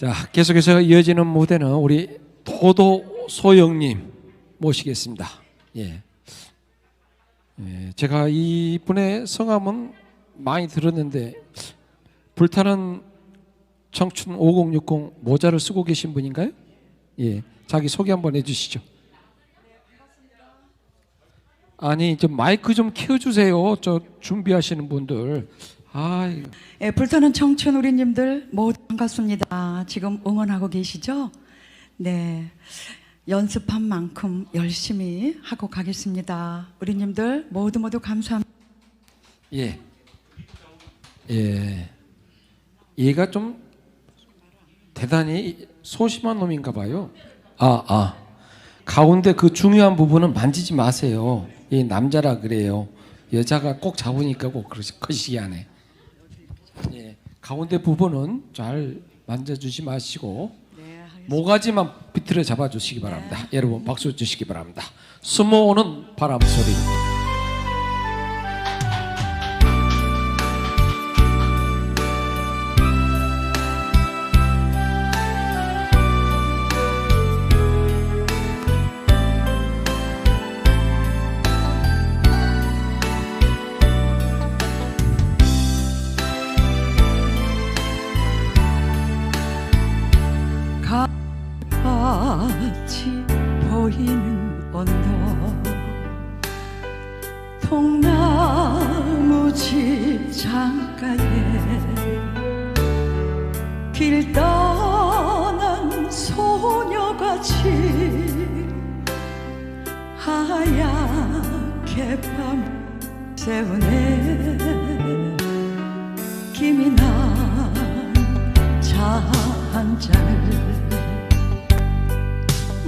자, 계속해서 이어지는 무대는 우리 도도 소영님 모시겠습니다. 예. 예, 제가 이분의 성함은 많이 들었는데 불타는 청춘 5060 모자를 쓰고 계신 분인가요? 예, 자기 소개 한번 해주시죠. 아니, 좀 마이크 좀 키워주세요. 저 준비하시는 분들. 아, 예, 불타는 청춘 우리님들 모두 반갑습니다. 지금 응원하고 계시죠? 네. 연습한 만큼 열심히 하고 가겠습니다. 우리님들 모두 모두 감사합니다. 예. 예. 얘가 좀 대단히 소심한 놈인가 봐요. 아, 아. 가운데 그 중요한 부분은 만지지 마세요. 이 남자라 그래요. 여자가 꼭 잡으니까 꼭 그러시 거시기 하네. 예. 가운데 부분은 잘 만져주지 마시고 모가지만 비틀어 잡아주시기 바랍니다. 여러분 박수 주시기 바랍니다. 숨어오는 바람 소리. 같이 보이는 언덕. 통나무 집 창가에 길 떠난 소녀같이 하얗게 밤 새우네. 김이 난차 한 잔을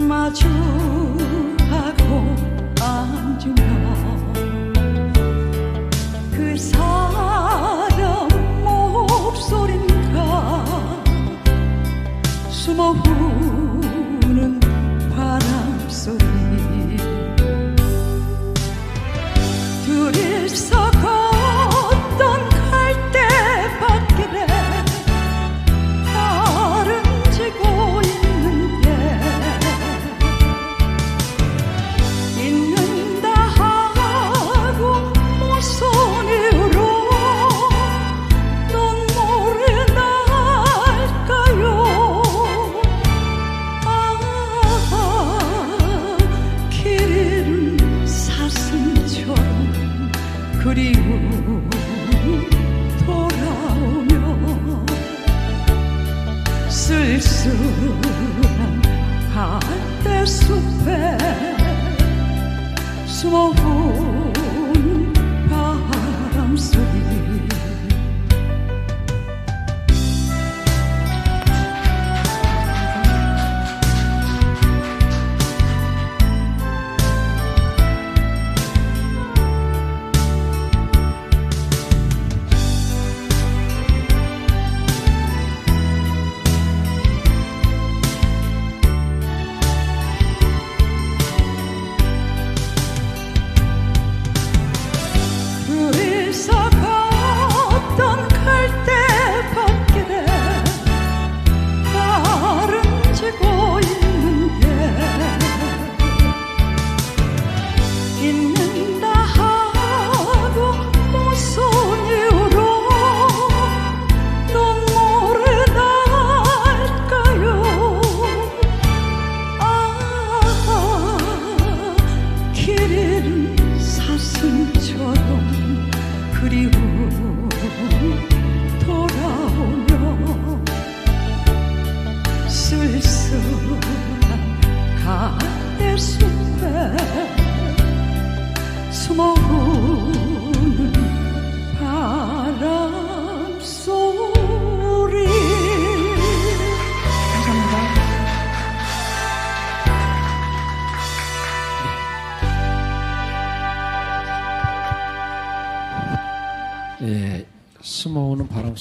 마주하고 앉으며 그 사람 목소린가? 숨어 우 쓸쓸한 숨어오는 바람 소리 감사합니다. 예, 숨어오는 바람